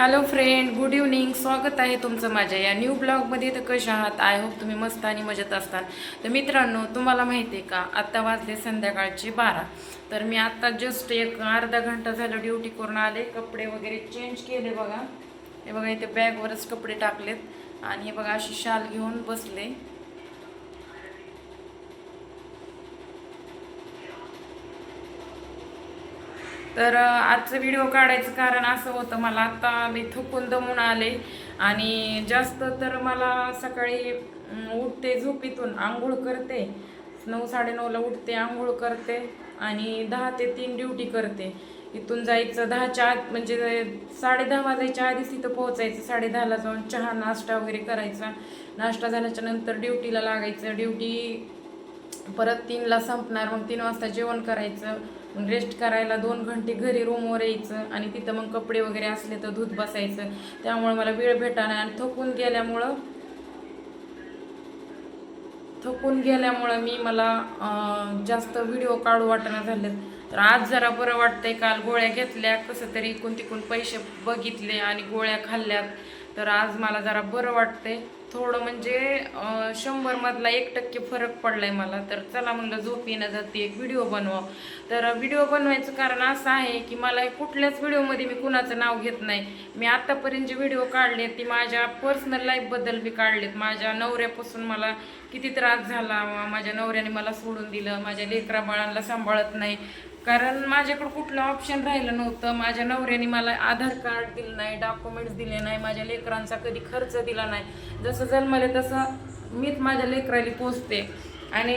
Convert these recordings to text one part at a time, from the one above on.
Hello friend good evening स्वागत आहे तुमचं माझ्या या न्यू ब्लॉगमध्ये तर कशा आहात? आय होप तुम्ही मस्त आणि मजेत असताल. तर मित्रांनो तुम्हाला माहिती आहे का? आत्ता वाजले संध्याकाळचे बारा. तर मी आत्ता जस्ट एक अर्धा घंटा झालं ड्युटी करून आले. कपडे वगैरे चेंज केले बघा. हे बघा इथे बॅगवरच कपडे टाकलेत. आणि हे बघा अशी शाल घेऊन बसले. तर आजचं व्हिडिओ काढायचं कारण असं होतं मला. आता मी थकून दमून आले आणि जास्त तर मला सकाळी उठते झोपीतून आंघोळ करते. नऊ साडेनऊला उठते आंघोळ करते आणि दहा ते तीन ड्युटी करते. इथून जायचं दहाच्या आत म्हणजे साडे दहा वाजायच्या आधीच तिथं पोहोचायचं. साडे दहाला जाऊन चहा नाश्ता वगैरे करायचा. नाश्ता झाल्याच्यानंतर ड्युटीला लागायचं. ड्युटी परत तीनला संपणार मग तीन वाजता जेवण करायचं मग रेस्ट करायला दोन घंटे घरी रूमवर यायचं आणि तिथं मग कपडे वगैरे असले तर धूत बसायचं. त्यामुळे मला वेळ भेटा आणि थकून गेल्यामुळं थकून गेल्यामुळं मी मला जास्त व्हिडिओ काढू वाटणं झालेत. तर आज जरा बरं वाटतंय काल गोळ्या घेतल्या कसं तरी इकून तिकून पैसे बघितले आणि गोळ्या खाल्ल्यात. तर आज मला जरा बरं वाटतंय. थोडं म्हणजे शंभरमधला एक टक्के फरक पडला आहे मला. तर चला म्हणलं झोप येणं जाते एक व्हिडिओ बनवा तर व्हिडिओ बनवायचं कारण असं आहे की मला कुठल्याच व्हिडिओमध्ये मी कुणाचं नाव घेत नाही. मी आत्तापर्यंत जे व्हिडिओ काढले ती माझ्या पर्सनल लाईफबद्दल बी काढलेत. माझ्या नवऱ्यापासून मला किती त्रास झाला माझ्या नवऱ्याने मला सोडून दिलं माझ्या लेकरा बाळांना सांभाळत नाही. कारण माझ्याकडं कुठलं ऑप्शन राहिलं नव्हतं. माझ्या नवऱ्याने मला आधार कार्ड दिलं नाही डॉक्युमेंट्स दिले नाही माझ्या लेकरांचा कधी खर्च दिला नाही. जसं जन्मले तसं मीच माझ्या लेकराला पोचते आणि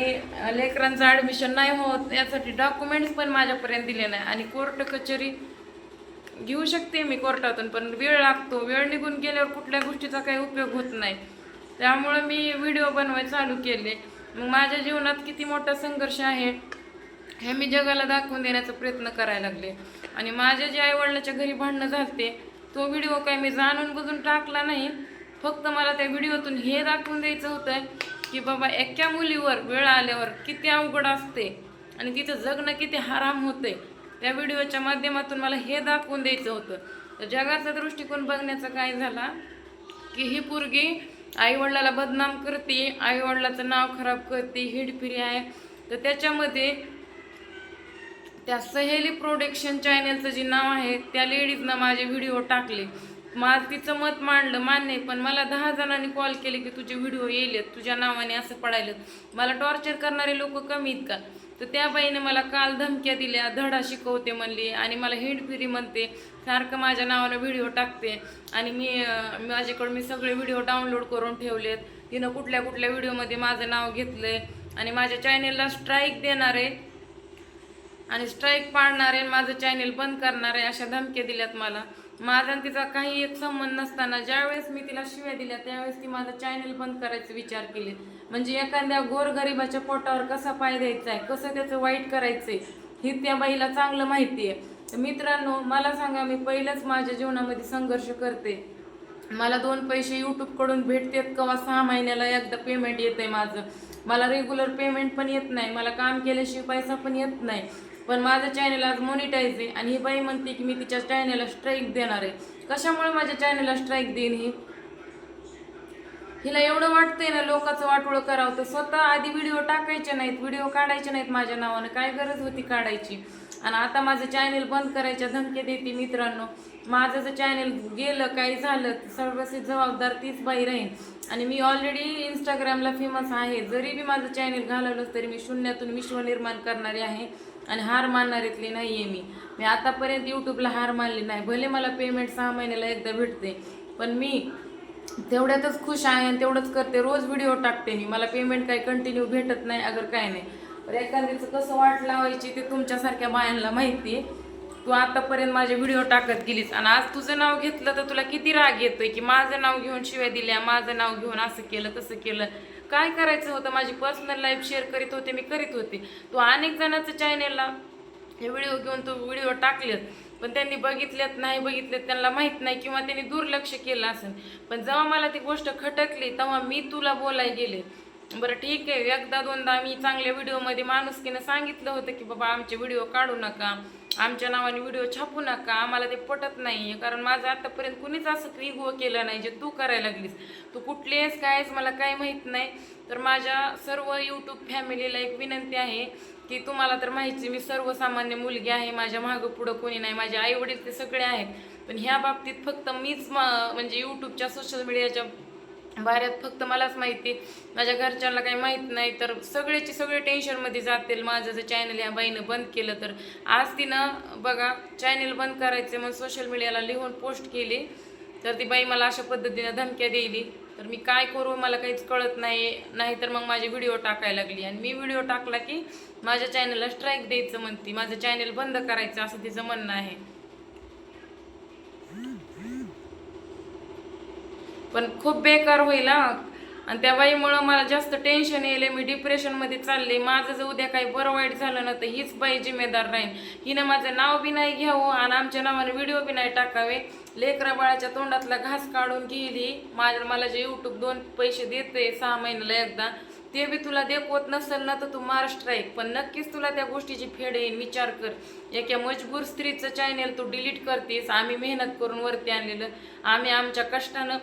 लेकरांचं ॲडमिशन नाही होत यासाठी डॉक्युमेंट्स पण माझ्यापर्यंत दिले नाही. आणि कोर्ट कचेरी घेऊ शकते मी कोर्टातून पण वेळ लागतो. वेळ निघून गेल्यावर कुठल्या गोष्टीचा काही उपयोग होत नाही. त्यामुळं मी व्हिडिओ बनवाय चालू केले. मग माझ्या जीवनात किती मोठा संघर्ष आहे हे मी जगाला दाखवून देण्याचा प्रयत्न करायला लागले. आणि माझ्या जे आईवडिलाच्या घरी भांडणं झालते तो व्हिडिओ काय मी जाणून बुजून टाकला नाही. फक्त मला त्या व्हिडिओतून हे दाखवून द्यायचं होतं की बाबा एका मुलीवर वेळ आल्यावर किती अवघड असते आणि तिचं जगणं किती हराम होते. त्या व्हिडिओच्या माध्यमातून मला हे दाखवून द्यायचं होतं. तर जगाचा दृष्टिकोन बघण्याचा काय झाला की ही पोरगी आईवडिलाला बदनाम करते आईवडिलाचं नाव खराब करते हिडफिरी आहे. तर त्याच्यामध्ये त्या सहेली प्रोडक्शन चॅनलचं जे नाव आहे त्या लेडीजनं माझे व्हिडिओ टाकले. मा तिचं मत मांडलं मान्य पण मला दहा जणांनी कॉल केले की तुझे व्हिडिओ येईल तुझ्या नावाने असं पडायलं मला टॉर्चर करणारे लोक कमी आहेत का? तर त्या बाईने मला काल धमक्या दिल्या धडा शिकवते म्हणली आणि मला हिंडफिरी म्हणते सारखं माझ्या नावानं व्हिडिओ टाकते आणि मी माझ्याकडून मी सगळे व्हिडिओ डाउनलोड करून ठेवलेत. तिनं कुठल्या कुठल्या व्हिडिओमध्ये माझं नाव घेतलं आहे आणि माझ्या चॅनेलला स्ट्राईक देणार आहे आणि स्ट्राईक पाडणार आहे माझं चॅनेल बंद करणार आहे अशा धमक्या दिल्यात मला. माझा आणि तिचा काही एक संबंध नसताना ज्यावेळेस मी तिला शिव्या दिल्या त्यावेळेस ती माझं चॅनेल बंद करायचे विचार केले म्हणजे एखाद्या गोरगरिबाच्या पोटावर कसा पाय द्यायचा आहे कसं त्याचं वाईट करायचंय ही त्या बाईला चांगलं माहिती आहे तर मित्रांनो मला सांगा मी पहिलंच माझ्या जीवनामध्ये संघर्ष करते. मला दोन पैसे यूट्यूबकडून भेटतात किंवा? सहा महिन्याला एकदा पेमेंट येतंय माझं. मला रेग्युलर पेमेंट पण येत नाही. मला काम केल्याशिवाय पैसा पण येत नाही. पण माझं चॅनल आज मॉनिटाईज आहे आणि ही बाई म्हणते की मी तिच्या चॅनलला स्ट्राईक देणार आहे कशामुळे माझ्या चॅनलला स्ट्राईक देईन ही? हिला एवढं वाटतंय ना लोकांचं वाटोळं करावं. तर स्वतः आधी व्हिडिओ टाकायचे नाहीत व्हिडिओ काढायचे नाहीत माझ्या नावानं. काय गरज होती काढायची? आणि आता माझं चॅनेल बंद करायच्या धमक्या देते मित्रांनो. माझं जर चॅनेल गेलं काही झालं तर सर्वस्वी जबाबदार तीच बाई राहीन. आणि मी ऑलरेडी इंस्टाग्रामला फेमस आहे. जरी मी माझं चॅनेल घालवलंच तरी मी शून्यातून विश्व निर्माण करणारी आहे आणि हार मानणारीतली नाही आहे मी. मी आतापर्यंत यूट्यूबला हार मानली नाही. भले मला पेमेंट सहा महिन्याला एकदा भेटते पण मी तेवढ्यातच खुश आहे आणि तेवढंच करते. रोज व्हिडिओ टाकते मी. मला पेमेंट काही कंटिन्यू भेटत नाही अगर काय नाही. तर एखाद्याचं कसं वाट लावायची ते तुमच्यासारख्या बायांना माहिती आहे. तू आतापर्यंत माझे व्हिडिओ टाकत गेलीस आणि आज तुझं नाव घेतलं तर तुला किती राग येतोय की माझं नाव घेऊन शिव्या दिल्या माझं नाव घेऊन असं केलं तसं केलं. काय करायचं होतं? माझी पर्सनल लाईफ शेअर करीत होते मी करीत होते. तू अनेक जणांचं चॅनेलला हे व्हिडिओ घेऊन तू व्हिडिओ टाकलेत. पण त्यांनी बघितलेत नाही बघितल्यात त्यांना माहीत नाही किंवा त्यांनी दुर्लक्ष केलं असेल. पण जेव्हा मला ती गोष्ट खटकली तेव्हा मी तुला बोलाय गेले. बरं ठीक आहे. एकदा दोनदा मी चांगल्या व्हिडिओमध्ये माणुसकीनं सांगितलं होतं की बाबा आमचे व्हिडिओ काढू नका. आमच्या नावाने व्हिडिओ छापू नका. आम्हाला ते पटत नाही कारण माझं आत्तापर्यंत कुणीच असं इगो केलं नाही जे तू करायला लागलीस. तू कुठली आहेस काय आहेस मला काही माहीत नाही. तर माझ्या सर्व यूट्यूब फॅमिलीला एक विनंती आहे की तुम्हाला तर माहिती मी सर्वसामान्य मुलगी आहे माझ्या मागं पुढं कोणी नाही माझे आई वडील ते सगळे आहेत. पण ह्या बाबतीत फक्त मीच म्हणजे यूट्यूबच्या सोशल मीडियाच्या भारत फक्त मलाच माहिती. माझ्या घरच्यांना काही माहीत नाही तर सगळेचे सगळे टेन्शनमध्ये जातील. माझं जर चॅनल ह्या बाईनं बंद केलं तर. आज तिनं बघा चॅनल बंद करायचे मग सोशल मीडियाला लिहून पोस्ट केली. तर ती बाई मला अशा पद्धतीनं धमक्या देईली तर मी काय करू मला काहीच कळत नाही. नाहीतर मग माझे व्हिडिओ टाकायला लागली. आणि मी व्हिडिओ टाकला की माझ्या चॅनलला स्ट्राईक द्यायचं म्हणते. माझं चॅनल बंद करायचं असं तिचं म्हणणं आहे. पण खूप बेकार होईल आणि त्या बाईमुळं मला जास्त टेन्शन येईल मी डिप्रेशनमध्ये चालले. माझं जर उद्या काही बरं वाईट झालं ना तर हीच बाई जिम्मेदार राहील हिनं माझं नाव बी नाही घ्यावं आणि आमच्या नावाने व्हिडिओ बी नाही टाकावे. लेकरा बाळाच्या तोंडातला घास काढून गेली. माझ्या मला जे यूट्यूब दोन पैसे देते सहा महिन्याला एकदा ते बी तुला देखवत नसेल ना तर तू महाराष्ट्र आहे. पण नक्कीच तुला त्या गोष्टीची फेड येईल विचार कर. एका मजबूर स्त्रीचं चॅनेल तू डिलीट करतेस. आम्ही मेहनत करून वरती आणलेलं. आम्ही आमच्या कष्टानं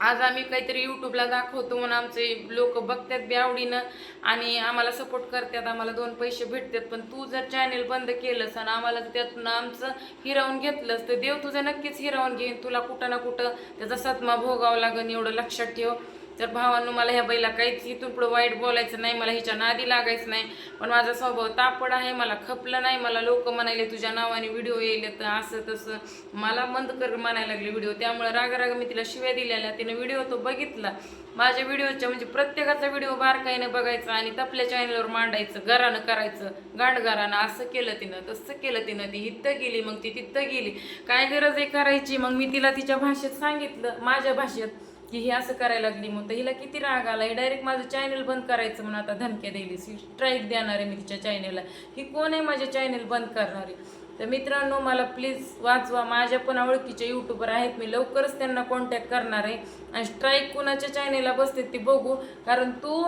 आज आम्ही काहीतरी यूट्यूबला दाखवतो म्हणून आमचे लोक बघतात बी आवडीनं आणि आम्हाला सपोर्ट करतात आम्हाला दोन पैसे भेटतात. पण तू जर चॅनेल बंद केलंस आणि आम्हाला त्यातून आमचं हिरावून घेतलंस तर देव तुझं नक्कीच हिरावून घेईन. तुला कुठं ना कुठं त्याचा सत्मा भोगावं लागेल एवढं लक्षात ठेव. तर भावांनो मला ह्या बाईला काहीच इथून पुढं वाईट बोलायचं नाही मला हिच्या नादी लागायचं नाही पण माझा स्वभाव तापड आहे मला खपलं नाही मला लोक म्हणायले तुझ्या नावाने व्हिडिओ येईल तर असं तसं. मला मंद कर म्हणायला लागले व्हिडिओ त्यामुळे राग राग मी तिला शिव्या दिलेल्या. तिने व्हिडिओ तो बघितला. माझ्या व्हिडिओच्या म्हणजे प्रत्येकाचा व्हिडिओ बारकाईनं बघायचा आणि तपल्या चॅनलवर मांडायचं घरानं करायचं गांडगारानं असं केलं तिनं तसं केलं तिनं. ती इथं गेली मग ती तिथं गेली. काय गरज आहे करायची? मग मी तिला तिच्या भाषेत सांगितलं. माझ्या भाषेत की हे असं करायला लागली मग तर हिला किती राग आला? डायरेक्ट माझं चॅनल बंद करायचं म्हणून आता धमक्या ही स्ट्राईक देणार आहे मी तिच्या चॅनलला ही कोण आहे माझे चॅनल बंद करणारी? तर मित्रांनो मला प्लीज वाचवा. माझ्या पण ओळखीचे यूट्यूबर आहेत. मी लवकरच त्यांना कॉन्टॅक्ट करणार आहे. आणि स्ट्राईक कुणाच्या चॅनेलला बसते ती बघू. कारण तू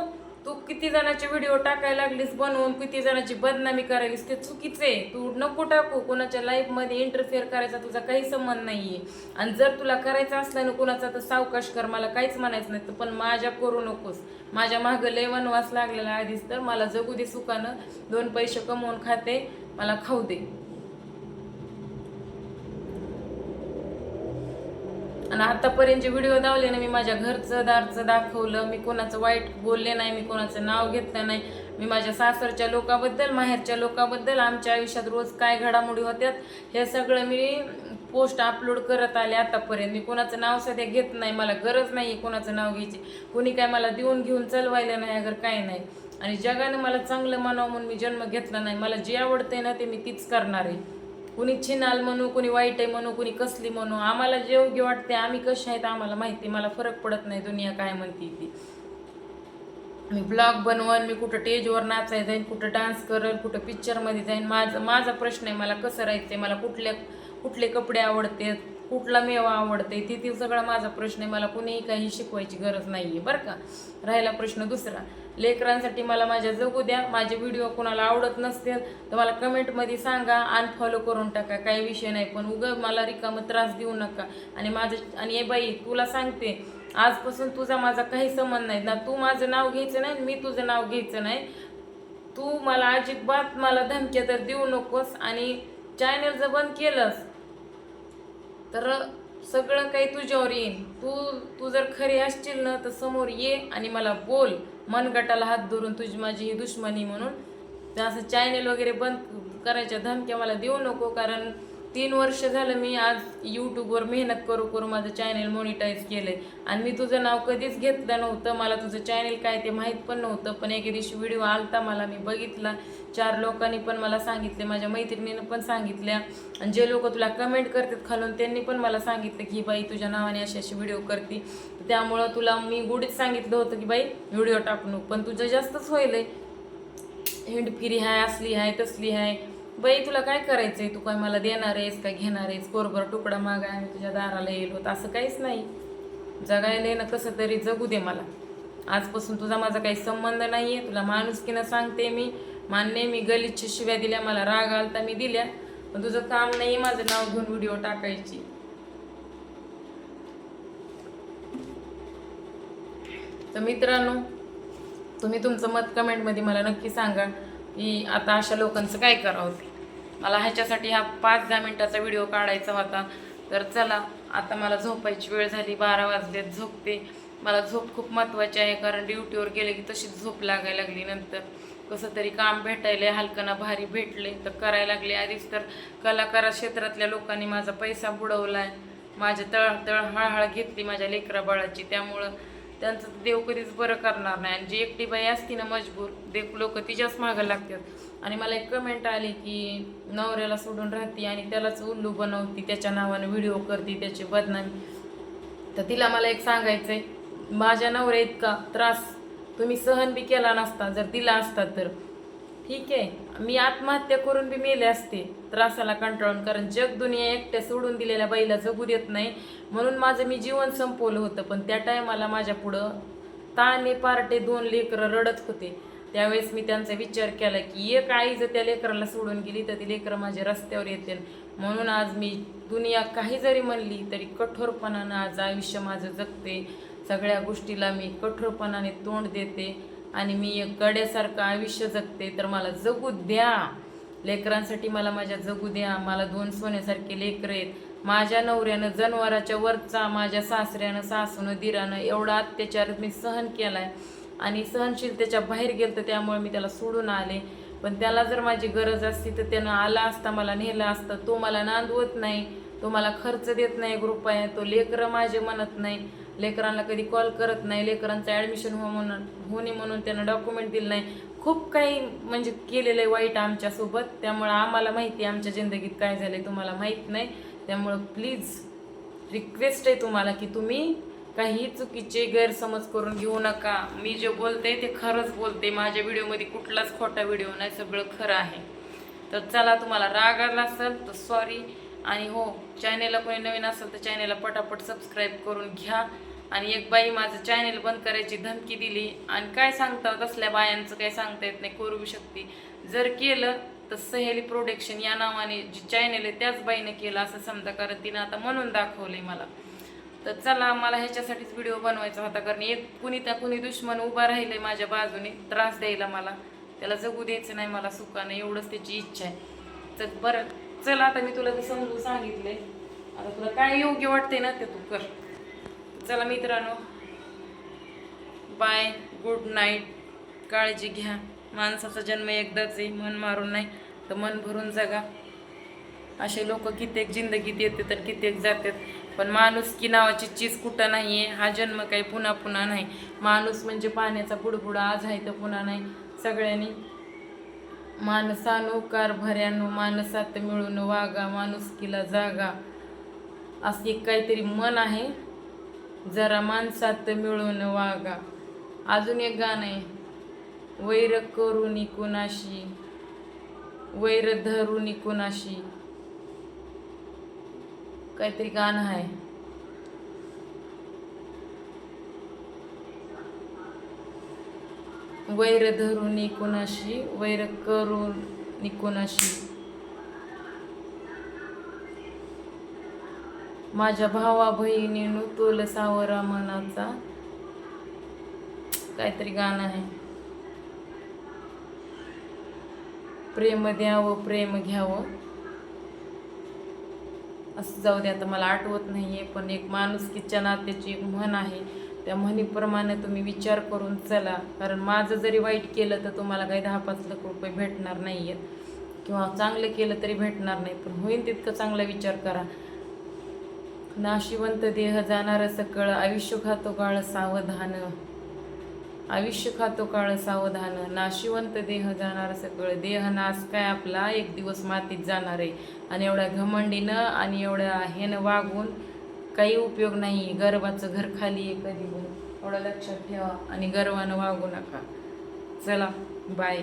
तू किती जणांचे व्हिडिओ टाकायला लागलीस बनवून किती जणांची बदनामी करायलीस ते चुकीचे तू नको टाकू कोणाच्या लाईफमध्ये इंटरफेअर करायचा तुझा काही संबंध नाहीये. आणि जर तुला करायचं असलं ना कोणाचा तर सावकाश कर मला काहीच म्हणायचं नाही तर पण माझ्या करू नकोस. माझ्या मागं लय वनवास लागलेला आधीच तर मला जगू दे सुखानं. दोन पैसे कमवून खाते मला खाऊ दे. आणि आतापर्यंत जे व्हिडिओ दावले ना मी माझ्या घरचं दारचं दाखवलं मी कोणाचं वाईट बोलले नाही मी कोणाचं नाव घेतलं नाही मी माझ्या सासरच्या लोकाबद्दल माहेरच्या लोकाबद्दल आमच्या आयुष्यात रोज काय घडामोडी होत्यात हे सगळं मी पोस्ट अपलोड करत आले आतापर्यंत. मी कोणाचं नाव सध्या घेत नाही मला गरज नाही आहे कोणाचं नाव घ्यायची. कोणी काय मला देऊन घेऊन चलवायला नाही अगर काय नाही. आणि जगाने मला चांगलं मानावं म्हणून मी जन्म घेतला नाही. मला जे आवडतंय ना ते मी तीच करणार आहे. कुणी छिनाल म्हणू कुणी वाईट आहे म्हणू कुणी कसली म्हणू आम्हाला जे योग्य वाटते आम्ही कसे आहेत आम्हाला माहिती मला फरक पडत नाही दुनिया काय म्हणते ती. मी ब्लॉग बनवन मी कुठं स्टेजवर नाचाय जाईन कुठं डान्स करेन कुठं पिक्चरमध्ये जाईन. माझं माझा प्रश्न आहे मला कसं राहायचं आहे मला कुठल्या कुठले कपडे आवडतात कुठला मेवा आवडते ती ती सगळा माझा प्रश्न आहे. मला कुणीही काही शिकवायची गरज नाही आहे बरं का? राहिला प्रश्न दुसरा. लेकरांसाठी मला माझ्या जगू द्या. माझे व्हिडिओ कोणाला आवडत नसतील तर मला कमेंटमध्ये सांगा. अनफॉलो करून टाका. काही विषय नाही. पण उगं मला रिकामं त्रास देऊ नका. आणि माझं आणि ए बाई तुला सांगते. आजपासून तुझा माझा काही संबंध नाही. ना तू माझं नाव घ्यायचं नाही मी तुझं नाव घ्यायचं नाही. तू मला अजिबात मला धमक्या तर देऊ नकोस. आणि चॅनल जर बंद केलंस तर सगळं काही तुझ्यावर येईन. तू तू जर खरी असशील ना तर समोर ये आणि मला बोल. मनगटाला हात धरून तुझी माझी ही दुश्मनी म्हणून. तर असं चॅनेल वगैरे बंद करायच्या धमक्या मला देऊ नको कारण तीन वर्ष झालं मी आज यूट्यूबवर मेहनत करू करू माझं चॅनल मॉनिटाईज आहे आणि मी तुझं नाव कधीच घेतलं नव्हतं. मला तुझं चॅनल काय ते माहीत पण नव्हतं. पण एके दिवशी व्हिडिओ आलता मला. मी बघितला. चार लोकांनी पण मला सांगितले. माझ्या मैत्रिणीनं पण सांगितल्या. आणि जे लोक तुला कमेंट करतात खालून त्यांनी पण मला सांगितलं की बाई तुझ्या नावाने अशी अशी व्हिडिओ करते. त्यामुळं तुला मी गुढीत सांगितलं होतं की बाई व्हिडिओ टाकू पण तुझं जास्तच होईल हिंडफिरी आहे असली आहे तसली आहे बाई तुला काय करायचंय? तू काय मला देणार आहेस काय घेणार आहेस? कोरभर तुकडा मागा आणि तुझ्या दाराला येईल होत असं काहीच नाही. जगायला येणं कसं तरी जगू दे मला. आजपासून तुझा माझा काही संबंध नाही आहे तुला माणुसकीनं सांगते मी. मान्य मी गलिच्छ शिव्या दिल्या मला राग आलता मी दिल्या. पण तुझं काम नाही माझं नाव घेऊन व्हिडिओ टाकायची. तर मित्रांनो तुम्ही तुमचं मत कमेंटमध्ये मला नक्की सांगा की आता अशा लोकांचं काय करावं? ते मला ह्याच्यासाठी हा पाच दहा मिनटाचा व्हिडिओ काढायचा होता. तर चला आता मला झोपायची वेळ झाली बारा वाजलेत झोपते. मला झोप खूप महत्त्वाची आहे कारण ड्युटीवर गेले की तशीच झोप लागायला लागली नंतर. कसं तरी काम भेटायले हलकना भारी भेटले तर करायला लागले. आधीच तर कलाकार क्षेत्रातल्या लोकांनी माझा पैसा बुडवला आहे माझ्या तळतळ हळहळ घेतली माझ्या लेकराबाळाची त्यामुळं त्यांचं देव कधीच बरं करणार नाही. आणि जी एकटी बाई असती ना मजबूर देव लोक तिच्याच मागं लागतात. आणि मला एक कमेंट आली की नवऱ्याला सोडून राहते आणि त्यालाच उल्लू बनवती त्याच्या नावानं व्हिडिओ करते त्याची बदनामी. तर तिला मला एक सांगायचं आहे माझ्या नवऱ्या इतका त्रास तुम्ही सहन बी केला नसता जर दिला असता तर. ठीक आहे. मी आत्महत्या करून बी मेले असते. त्रासाला कंटाळून कारण जग दुनिया एकट्या सोडून दिलेल्या बाईला जगू देत नाही. म्हणून माझं मी जीवन संपवलं होतं पण त्या टायमाला माझ्या पुढं ताने पार्टे दोन लेकरं रडत होते. त्यावेळेस मी त्यांचा विचार केला की एक आई जर त्या लेकराला सोडून गेली तर ती लेकरं माझ्या रस्त्यावर येतील. म्हणून आज मी दुनिया काही जरी म्हणली तरी कठोरपणानं आज आयुष्य माझं जगते. सगळ्या गोष्टीला मी कठोरपणाने तोंड देते. आणि मी एक गड्यासारखं आयुष्य जगते तर मला जगू द्या. लेकरांसाठी मला माझ्या जगू द्या. मला दोन सोन्यासारखे लेकरं आहेत. माझ्या नवऱ्यानं जनावराच्या वरचा माझ्या सासऱ्यानं सासूनं दिरानं एवढा अत्याचार मी सहन केला आहे आणि सहनशीलतेच्या बाहेर गेलं तर त्यामुळे मी त्याला सोडून आले. पण त्याला जर माझी गरज असती तर त्यानं आला असता मला नेलं असतं. तो मला नांदवत नाही. तो मला खर्च देत नाही ग्रुप आहे तो लेकरं माझे म्हणत नाही. लेकरांना कधी कॉल करत नाही लेकरांचं ॲडमिशन हो म्हणून होणे म्हणून त्यांना डॉक्युमेंट दिलं नाही. खूप काही म्हणजे केलेलं आहे वाईट आमच्यासोबत. त्यामुळं आम्हाला माहिती आहे आमच्या जिंदगीत काय झालं आहे तुम्हाला माहीत नाही. त्यामुळं प्लीज रिक्वेस्ट आहे तुम्हाला की तुम्ही काही चुकीचे गैरसमज करून घेऊ नका. मी जे बोलते ते खरंच बोलते. माझ्या व्हिडिओमध्ये कुठलाच खोटा व्हिडिओ नाही सगळं खरं आहे. तर चला तुम्हाला राग आला असेल तर सॉरी आणि हो चॅनेलला कोणी नवीन असेल तर चॅनेलला पटापट सबस्क्राईब करून घ्या. आणि एक बाई माझं चॅनेल बंद करायची धमकी दिली. आणि काय सांगता कसल्या बायांचं काय सांगता येत नाही करू शकते. जर केलं तर सहेली प्रोडक्शन या नावाने जी चॅनेल आहे त्याच बाईने केलं असं समजा कारण तिनं आता म्हणून दाखवलंय मला. तर चला मला ह्याच्यासाठीच व्हिडिओ बनवायचा होता कारण एक कुणी त्या कुणी दुश्मन उभा राहिले माझ्या बाजूने त्रास द्यायला मला. त्याला जगू द्यायचं नाही मला सुखानं एवढंच त्याची इच्छा आहे. तर बरं चल आता मी तुला ते समजून सांगितलंय. आता तुला काय योग्य वाटते ना ते तू कर. चला मित्रांनो. बाय गुड नाईट काळजी घ्या. माणसाचा जन्म एकदाच आहे. मन मारून नाही तर मन भरून जगा. असे लोक कित्येक जिंदगीत येते तर कित्येक जातात. पण माणूस की नावाची चीज कुठं नाही आहे हा जन्म काही पुन्हा पुन्हा नाही. माणूस म्हणजे पाण्याचा बुडबुडा. आज आहे तर पुन्हा नाही. सगळ्यांनी माणसानो कारभाऱ्यानो माणसात मिळून वागा. माणुसकीला जागा. असे एक काहीतरी मन आहे. जरा माणसात मिळून वागा. अजून एक गाणं आहे. वैर करून कुणाशी? वैर धरून कुणाशी? काहीतरी गाणं आहे. वैर धरून कुणाशी? वैर करून कुणाशी? माझ्या भावा बहिणीनु तोल सावरा मनाचा काहीतरी गाणं आहे. प्रेम द्यावं प्रेम घ्यावं. असं जाऊ दे आता मला आठवत नाही आहे पण एक माणूस किच्या नात्याची एक म्हण आहे. त्या म्हणीप्रमाणे तुम्ही विचार करून चला. कारण माझं जरी वाईट केलं तर तुम्हाला काही दहा पाच लाख रुपये भेटणार नाही आहेत किंवा चांगलं केलं तरी भेटणार नाही पण होईल तितकं चांगला विचार करा. नाशिवंत देह जाणार सकळ आयुष्य खातो काळ सावधान. आयुष्य खातो काळ सावधान नाशिवंत देह जाणार सकळ. देह नाश काय आपला? एक दिवस मातीत जाणार आहे. आणि एवढ्या घमंडीनं आणि एवढ्या ह्यानं वागून काही उपयोग नाही. गर्वाचं घर खाली आहे कधी. एवढं लक्षात ठेवा आणि गर्वानं वागू नका. चला बाय